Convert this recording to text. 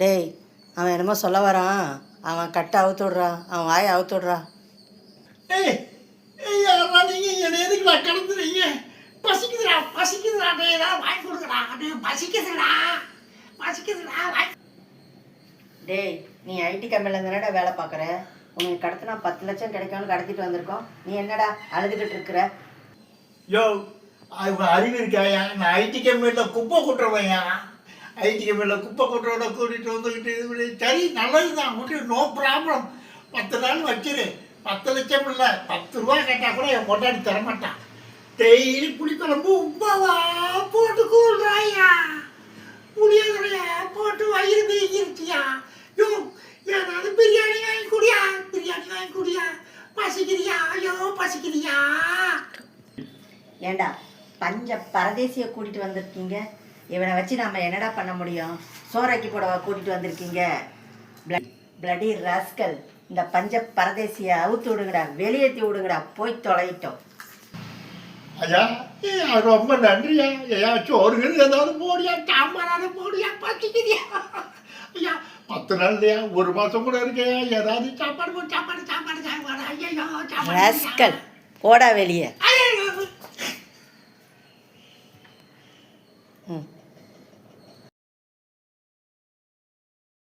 டேய் அவன் என்னமோ சொல்ல வரான். அவன் கட்டை அவுத்து விட்றான் அவன் வாயை அவுத்து விட்றான் ஏய் ஏய் யாரா நீங்க? என்ன எதுக்குடா கடத்துறீங்க? பசிக்குதுடா பசிக்குதுடா. டேய் ஏதாவது வாங்கி கொடுங்கடா. டேய் பசிக்குதுடா. பசிக்குதுடா டேய் நீ ஐடி கம்பெனியில் தானடா வேலை பார்க்குற? உனக்கு கடத்தினா பத்து லட்சம் கிடைக்கும்னு கடத்திட்டு வந்திருக்கோம். நீ என்னடா அழுதுகிட்டு இருக்கிற? யோ அறிவு இருக்காயா? நான் ஐடி கம்பெனியில் குப்பை கொட்டுறவையா ஐடி குப்பை கொட்டோட கூட்டிகிட்டு வந்துக்கிட்டு இது பண்ணி, சரி நல்லது தான் முடியும் நோ ப்ராப்ளம் பத்து நாள் வச்சிரு. பத்து லட்சம் இல்லை. பத்து ரூபா கேட்டால் கூட என் கொண்டாடி தரமாட்டான் டெய்லி புளிக்குழம்பு உப்பாவா போட்டு கூடுறாயா புளியோதரையா போட்டு வயிறு வீங்கிருச்சியா யோ ஏதாவது பிரியாணி வாங்கி குடியா? பிரியாணி வாங்கி குடியா? பசிக்கிறியா? ஐயோ பசிக்கிறியா? ஏண்டா பஞ்ச பரதேசியை கூட்டிட்டு வந்திருக்கீங்க? இவனை வச்சு நம்ம என்னடா பண்ண முடியும்? சோறாக்கி போடவா கூட்டிட்டு வந்திருக்கீங்க? பிளடி ராஸ்கல் இந்த பஞ்ச பரதேசியை அவுத்து விடுங்கடா வெளியேற்றி விடுங்கடா. போய் தொலையிட்டோம். ஐயா ரொம்ப நன்றியா. ஐயா சோறுகள் ஏதாவது போடியா? சாம்பாராவது போடியா? பசிக்குதியா? ஐயா பத்து நாள் இல்லையா? ஒரு மாசம் கூட இருக்கையா ஏதாவது சாப்பாடு போடு, சாப்பாடு சாப்பாடு சாப்பாடு. ஐயோ சாப்பாடு ராஸ்கல் போடா வெளியே. Hmm.